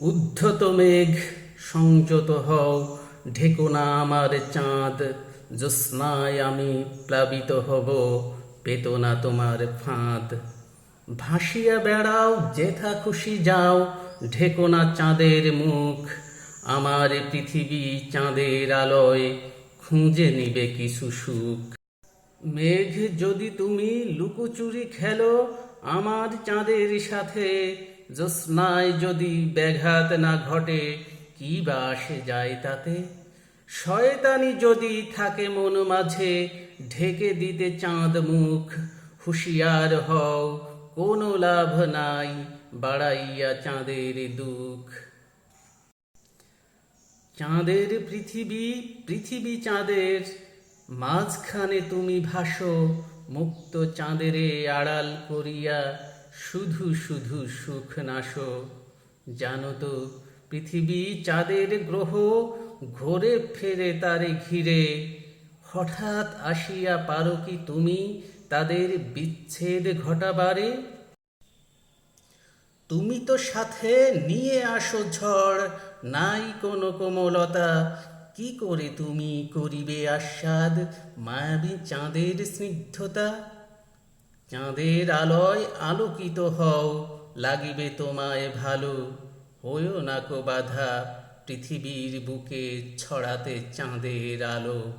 উদ্ধত মেঘ, সংযত হও, ঢেকো না আমার চাঁদ। জ্যোৎস্নায় আমি প্লাবিত হব, পেত না তোমার ফাঁদ। ভাসিয়া বেড়াও, যেথা খুশি যাও, ঢেকো না চাঁদের মুখ। আমার পৃথিবী চাঁদের আলোয়, খুঁজে নিবে কিছু সুখ। মেঘ যদি তুমি লুকোচুরি খেলো আমার চাঁদের সাথে জ্যোৎস্নায় যদি ব্যাঘাত না ঘটে, কি বা আসে যায় তাতে? শয়তানি যদি থাকে মন মাঝে, ঢেকে দিতে চাঁদ মুখ, হুঁশিয়ার হও, কোনো লাভ নাই বাড়াইয়া চাঁদের দুঃখ। চাঁদের পৃথিবী পৃথিবী চাঁদের, মাঝখানে তুমি ভাসো মুক্ত চাঁদেরে আড়াল করিয়া শুধু শুধু সুখ নাশো। জানো তো, পৃথিবী চাঁদের গ্রহ ঘোরে ফেরে তারে ঘিরে। হঠাৎ আসিয়া পারো কি তুমি তাদের বিচ্ছেদ ঘটাবারে? তুমি তো সাথে নিয়ে আসো ঝড়, নাই কোনো কোমলতা। কি করে তুমি করিবে আস্বাদ? মায়াবী চাঁদের স্নিগ্ধতা। চাঁদের আলোয় আলোকিত হও, লাগিবে তোমায় ভালো। হয়েও না কো বাধা, পৃথিবীর বুকে ছড়াতে চাঁদের আলো।